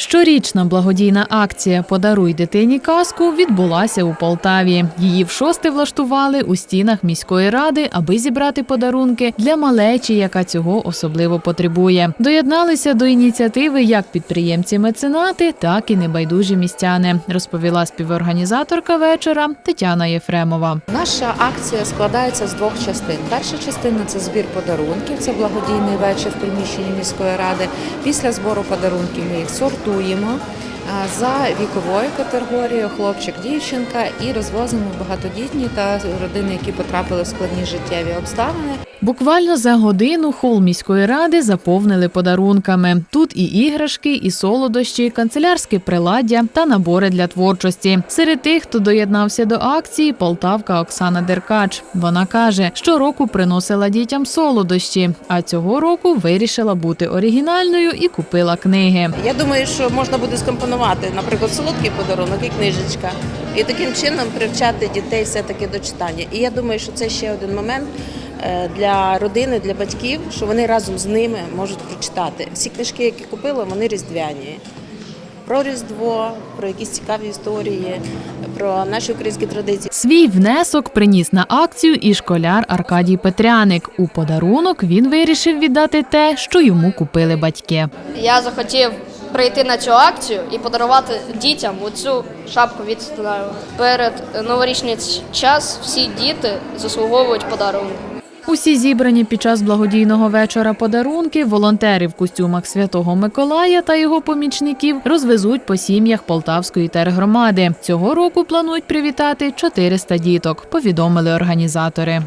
Щорічна благодійна акція Подаруй дитині казку відбулася у Полтаві. Її в шосте влаштували у стінах міської ради, аби зібрати подарунки для малечі, яка цього особливо потребує. Доєдналися до ініціативи як підприємці-меценати, так і небайдужі містяни, розповіла співорганізаторка вечора Тетяна Єфремова. Наша акція складається з двох частин. Перша частина це збір подарунків, це благодійний вечір в приміщенні міської ради. Після збору подарунків ми їх сортуємо а, за віковою категорією хлопчик, дівчинка і розвозимо багатодітні та родини, які потрапили в складні життєві обставини. Буквально за годину хол міської ради заповнили подарунками. Тут і іграшки, і солодощі, канцелярське приладдя та набори для творчості. Серед тих, хто доєднався до акції, полтавка Оксана Деркач. Вона каже, що року приносила дітям солодощі, а цього року вирішила бути оригінальною і купила книги. Я думаю, що можна буде скомпонувати, наприклад, солодкий подарунок і книжечка, і таким чином привчати дітей все-таки до читання. І я думаю, що це ще один момент е, для родини, для батьків, що вони разом з ними можуть прочитати. Всі книжки, які купила, вони різдвяні. Про Різдво, про якісь цікаві історії, про наші українські традиції. Свій внесок приніс на акцію і школяр Аркадій Петряник. У подарунок він вирішив віддати те, що йому купили батьки. Я захотів прийти на цю акцію і подарувати дітям оцю шапку від Стенаю. Перед новорічний час всі діти заслуговують подарунок. Усі зібрані під час благодійного вечора подарунки волонтери в костюмах святого Миколая та його помічників розвезуть по сім'ях Полтавської тергромади. Цього року планують привітати 400 діток, повідомили організатори.